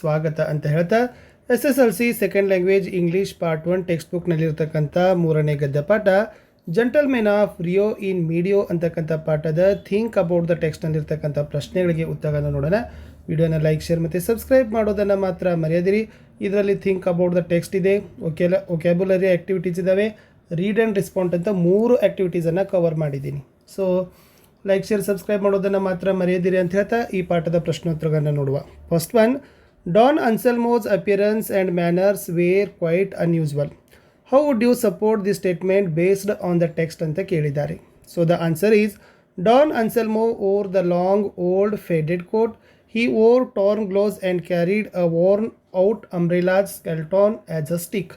ಸ್ವಾಗತ ಅಂತ ಹೇಳ್ತಾ, S S L C second language English part one text ಬುಕ್ನಲ್ಲಿರ್ತಕ್ಕಂಥ ಮೂರನೇ ಗದ್ದ ಪಾಠ ಜಂಟಲ್ಮೆನ್ ಆಫ್ ರಿಯೋ ಇನ್ ಮೀಡಿಯೋ ಅಂತಕ್ಕಂಥ ಪಾಠದ ಥಿಂಕ್ ಅಬೌಟ್ ದ ಟೆಕ್ಸ್ಟ್ನಲ್ಲಿರ್ತಕ್ಕಂಥ ಪ್ರಶ್ನೆಗಳಿಗೆ ಉತ್ತರಗಳನ್ನು ನೋಡೋಣ. ವಿಡಿಯೋನ ಲೈಕ್ ಶೇರ್ ಮತ್ತು ಸಬ್ಸ್ಕ್ರೈಬ್ ಮಾಡೋದನ್ನು ಮಾತ್ರ ಮರೆಯದಿರಿ. ಇದರಲ್ಲಿ ಥಿಂಕ್ ಅಬೌಟ್ ದ ಟೆಕ್ಸ್ಟ್ ಇದೆ ಒಕೆಲ ಒಕ್ಯಾಬುಲರಿ ಆ್ಯಕ್ಟಿವಿಟೀಸ್ ಇದ್ದಾವೆ ರೀಡ್ ಆ್ಯಂಡ್ ರೆಸ್ಪಾಂಡ್ ಅಂತ ಮೂರು ಆ್ಯಕ್ಟಿವಿಟೀಸನ್ನು ಕವರ್ ಮಾಡಿದ್ದೀನಿ. ಸೊ ಲೈಕ್ ಶೇರ್ ಸಬ್ಸ್ಕ್ರೈಬ್ ಮಾಡೋದನ್ನು ಮಾತ್ರ ಮರೆಯದಿರಿ ಅಂತ ಹೇಳ್ತಾ, ಈ ಪಾಠದ ಪ್ರಶ್ನೋತ್ತರಗಳನ್ನು ನೋಡುವ. First one Don ಅನ್ಸಲ್ಮೋಸ್ appearance and manners wear quite ಅನ್ಯೂಸ್ವಲ್ how would you support the statement based on the text ಅಂತ ಕೇಳಿದ್ದಾರೆ so the answer is Don ಅನ್ಸಲ್ಮೋ or the long old faded coat he wore torn gloves and carried a worn out umbrella's skeleton as a stick.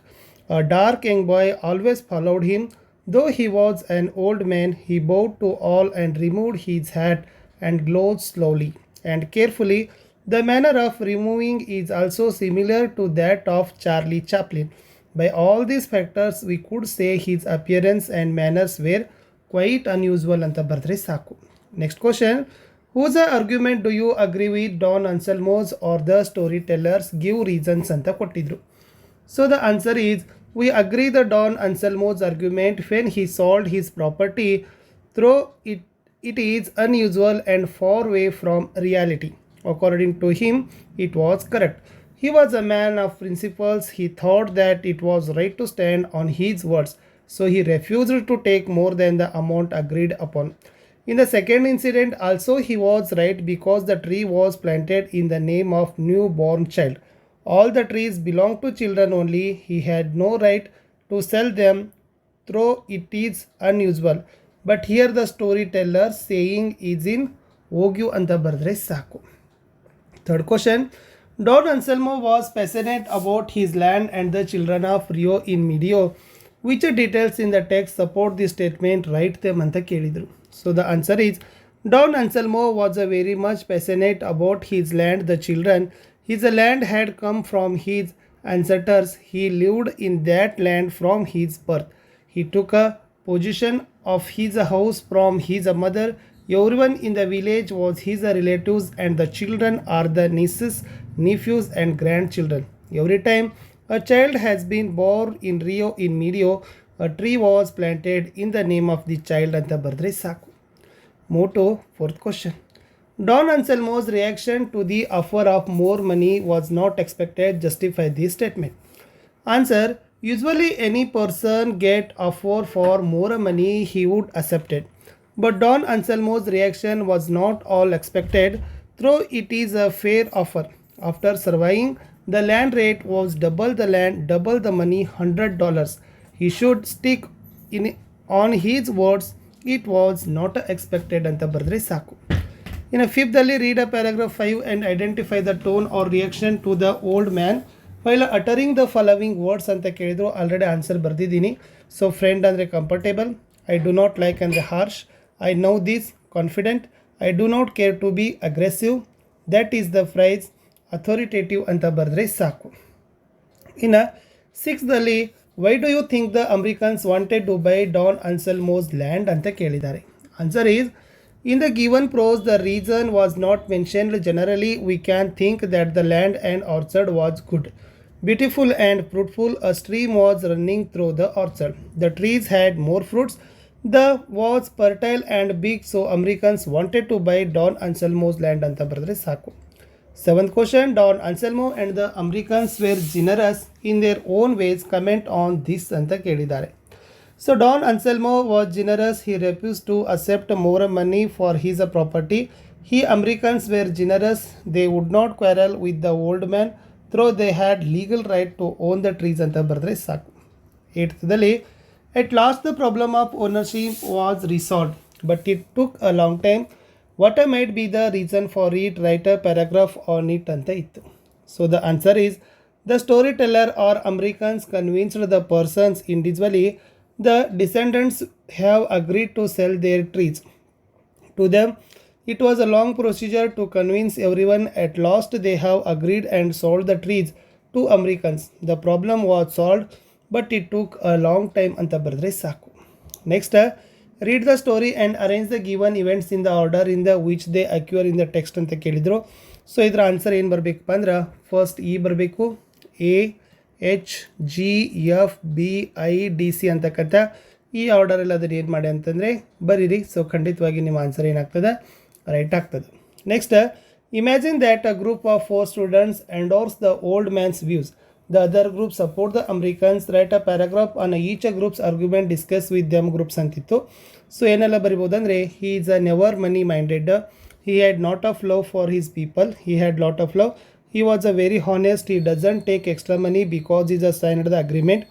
A dark young boy always followed him. Though he was an old man, he bowed to all and removed his hat and gloves slowly and carefully. The manner of removing is also similar to that of Charlie Chaplin. By all these factors, we could say his appearance and manners were quite unusual ಅಂತ ಬರೆದ್ರೆ ಸಾಕು next question whose argument do you agree with Don ಅನ್ಸಲ್ಮೋಸ್ are the story tellers give reasons ಅಂತ ಕೊಟ್ಟಿದ್ರು so the answer is we agree the Don ಅನ್ಸಲ್ಮೋಸ್ argument when he sold he's property throw it it is unusual and far away from reality. According to him, it was correct. He was a man of principles. He thought that it was right to stand on his words, so he refused to take more than the amount agreed upon. In the second incident, also he was right because the tree was planted in the name of newborn child. All the trees belong to children only. He had no right to sell them though it is unusual. But here the storyteller saying is in ಹೋಗ್ಯು ಅಂತ ಬರೆದ್ರೆ ಸಾಕು third question Don ಅನ್ಸಲ್ಮೋ was ಪ್ಯಾಸನೇಟ್ about his land and the children of Rio in ಮಿಡಿಯೋ which details in the text support the statement write them ಅಂತ ಕೇಳಿದರು so the answer is Don ಅನ್ಸಲ್ಮೋ was a very much ಪ್ಯಾಸನೇಟ್ about his land the children he's a land had come from he's ancestors he lived in that land from his birth he took a position of his house from his mother Everyone in the village was his relatives, and the children are the nieces, nephews, and grandchildren. Every time a child has been born in Rio in Mirio, a tree was planted in the name of the child and the birthday Saku. Motto, fourth question. Don Anselmo's reaction to the offer of more money was not expected justify this statement. Answer, usually any person get offer for more money he would accept it. But Don Anselmo's reaction was not all expected, though it is a fair offer. After surveying, the land rate was double the land, double the money, hundred dollars. He should stick in on his words. It was not expected ಅಂತ ಬರೆದ್ರೆ ಸಾಕು ಇನ್ನು ಫಿಫ್ತಲ್ಲಿ read a paragraph five and identify the tone R reaction to the old man while ಅಟರಿಂಗ್ the following words ಅಂತ ಕೇಳಿದ್ರು already answer ಬರೆದಿದ್ದೀನಿ so friend ಅಂದರೆ comfortable I do not like ಅಂದರೆ harsh I know this confident I do not care to B aggressive that is the price authoritative ಅಂತ ಬರೆದ್ರೆ ಸಾಕು ಇನ್ನು ಸಿಕ್ಸ್ದಲ್ಲಿ why do you think the Americans wanted to by Don ಅನ್ಸಲ್ಮೋಸ್ land ಅಂತ ಕೇಳಿದ್ದಾರೆ answer is in the given pros the reason was not mentioned generally we can think that the land and orchard was good beautiful and fruitful a stream was running through the orchard the trees had more fruits the was fertile and big so Americans wanted to by Don ಅನ್ಸಲ್ಮೋಸ್ land ಅಂತ ಬರೆದ್ರೆ ಸಾಕು Seventh question Don Anselmo and the Americans were generous in their own ways. Comment on this ಅಂತ ಕೇಳಿದ್ದಾರೆ so Don Anselmo was ಜಿನರಸ್ he refuse to accept more money for his a property he Americans wear ಜಿನರಸ್ they would not quarrel with the old man throw they had legal right to own the trees ಅಂತ ಬರೆದ್ರೆ ಸಾಕು ಏಟ್ದಲ್ಲಿ ಎಟ್ last the problem of ownership was resolve but it took a long time what might be the reason for it write a paragraph on it ಅಂತ ಇತ್ತು so the answer is the story teller R Americans convinced the persons individually the descendants have agreed to sell there trees to them. It was a long procedure to convince everyone. At last, they have agreed and sold the trees to Americans. The problem was solved, But it took a long time ಅಂತ ಬರೆದ್ರೆ ಸಾಕು. Next read the story and arrange the given events in the order in the which they occur in the text ಅಂತ ಕೇಳಿದರು. So ಇದರ answer ಏನು ಬರಬೇಕಪ್ಪ ಅಂದ್ರೆ first E ಬರಬೇಕು. A H G F B I D C ಅಂತಕ್ಕಂಥ ಈ ಆರ್ಡರಲ್ಲಿ ಅದನ್ನು ಏನು ಮಾಡಿ ಅಂತಂದರೆ ಬರೀರಿ. ಸೊ ಖಂಡಿತವಾಗಿ ನಿಮ್ಮ ಆನ್ಸರ್ ಏನಾಗ್ತದೆ? ರೈಟ್ ಆಗ್ತದೆ. Next imagine that a group of four students endorse the old man's views the other group support the ಅಮ್ರಿಕನ್ಸ್ write a paragraph on each a groups argument discuss with them groups ಅಂತಿತ್ತು so ಏನೆಲ್ಲ ಬರಿಬೋದು ಅಂದರೆ he is a never money minded he had not of love for his people he had lot of love he was a very honest he doesn't take extra money because he's a signed the agreement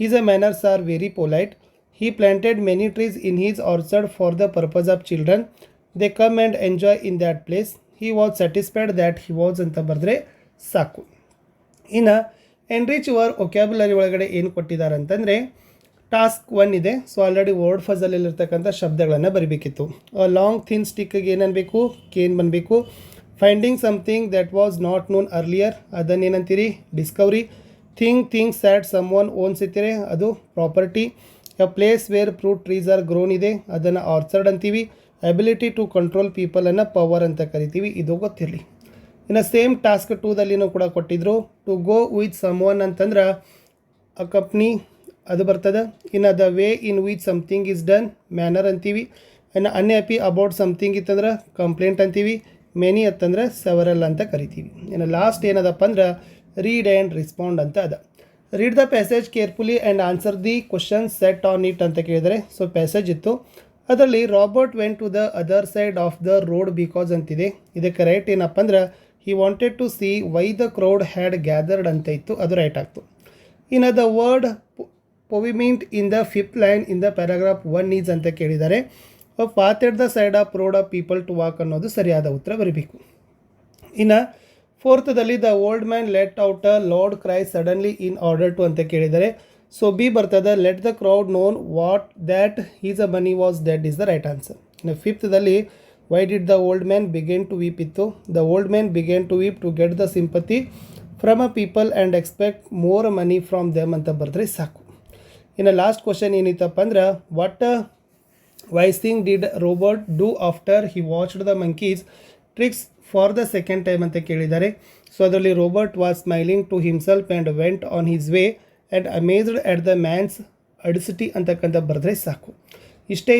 his manners are very polite he planted many trees in his orchard for the purpose of children they come and enjoy in that place he was satisfied that he was ಅಂತ ಬರೆದ್ರೆ ಸಾಕು ಇನ್ನು enrich your vocabulary ಒಳಗಡೆ ಏನು ಕೊಟ್ಟಿದ್ದಾರೆ ಅಂತಂದರೆ task one ಇದೆ so already word ಫಸಲ್ಲಿರ್ತಕ್ಕಂಥ ಶಬ್ದಗಳನ್ನು ಬರಿಬೇಕಿತ್ತು. ಲಾಂಗ್ ಥಿನ್ ಸ್ಟಿಕ್ಗೆ ಏನನ್ಬೇಕು cane ಬನ್ನಬೇಕು finding something that was not known earlier ಅದನ್ನೇನಂತೀರಿ discovery thing things that someone owns ಇತ್ತೀರಿ ಅದು property a place where fruit trees are grown ಇದೆ, ಅದನ್ನು ಆರ್ಚರ್ಡ್ ಅಂತೀವಿ. ಅಬಿಲಿಟಿ ಟು ಕಂಟ್ರೋಲ್ ಪೀಪಲನ್ನು ಪವರ್ ಅಂತ ಕರಿತೀವಿ. ಇದು ಗೊತ್ತಿರಲಿ. ಇನ್ನು ಸೇಮ್ ಟಾಸ್ಕ್ ಟೂದಲ್ಲಿನೂ ಕೂಡ ಕೊಟ್ಟಿದ್ರು. To go with someone ಅಂತಂದ್ರೆ ಅ ಕಂಪ್ನಿ ಅದು ಬರ್ತದೆ. ಇನ್ನು the way in which something is done manner ಅಂತೀವಿ. ಇನ್ನು ಅನ್ಹ್ಯಾಪಿ ಅಬೌಟ್ ಸಮಥಿಂಗ್ ಇತ್ತಂದ್ರೆ ಕಂಪ್ಲೇಂಟ್ ಅಂತೀವಿ. ಮೆನಿ ಅಂತಂದ್ರೆ ಸೆವರಲ್ ಅಂತ ಕರಿತೀವಿ. ಇನ್ನು ಲಾಸ್ಟ್ ಏನದಪ್ಪ ಅಂದ್ರೆ ರೀಡ್ ಆ್ಯಂಡ್ ರಿಸ್ಪಾಂಡ್ ಅಂತ ಅದ. Read the passage carefully and answer the question set on it ಅಂತ ಕೇಳಿದರೆ ಸೊ ಪ್ಯಾಸೇಜ್ ಇತ್ತು. ಅದರಲ್ಲಿ Robert went to the other side of the road because ಅಂತಿದೆ. ಇದಕ್ಕೆ ರೈಟ್ ಏನಪ್ಪ ಅಂದ್ರೆ he wanted to see why the crowd had gathered ಅಂತ ಇತ್ತು ಅದು ರೈಟ್ ಆಗ್ತು. ಇನ್ನು the word pavement in the fifth line in the paragraph one is ಅಂತ ಕೇಳಿದ್ದಾರೆ. Path at the side of road of people to walk ಅನ್ನೋದು ಸರಿಯಾದ ಉತ್ತರ ಬರೀಬೇಕು. ಇನ್ನು ಫೋರ್ತದಲ್ಲಿ the old man let out a loud cry suddenly in order to ಅಂತ ಕೇಳಿದ್ದಾರೆ. So B ಬರ್ತದೆ let the crowd known what that is a money was that is the right answer ಇನ್ನು ಫಿಫ್ತ್ದಲ್ಲಿ why did the old man began to weep ಇತ್ತು the old man began to weep to get the sympathy from a people and expect more money from them ಅಂತ ಬರೆದ್ರೆ ಸಾಕು. ಇನ್ನು last question ಏನಿತ್ತಪ್ಪ ಅಂದ್ರೆ what ವೈಸಿಂಗ್ did Robert do after he watched the monkey's tricks for the second time ಅಂತ ಕೇಳಿದ್ದಾರೆ. So ಅದರಲ್ಲಿ Robert was smiling to himself and went on his way and amazed at the man's audacity ಅಂತಕ್ಕಂಥ ಬರೆದ್ರೆ ಸಾಕು. ಇಷ್ಟೇ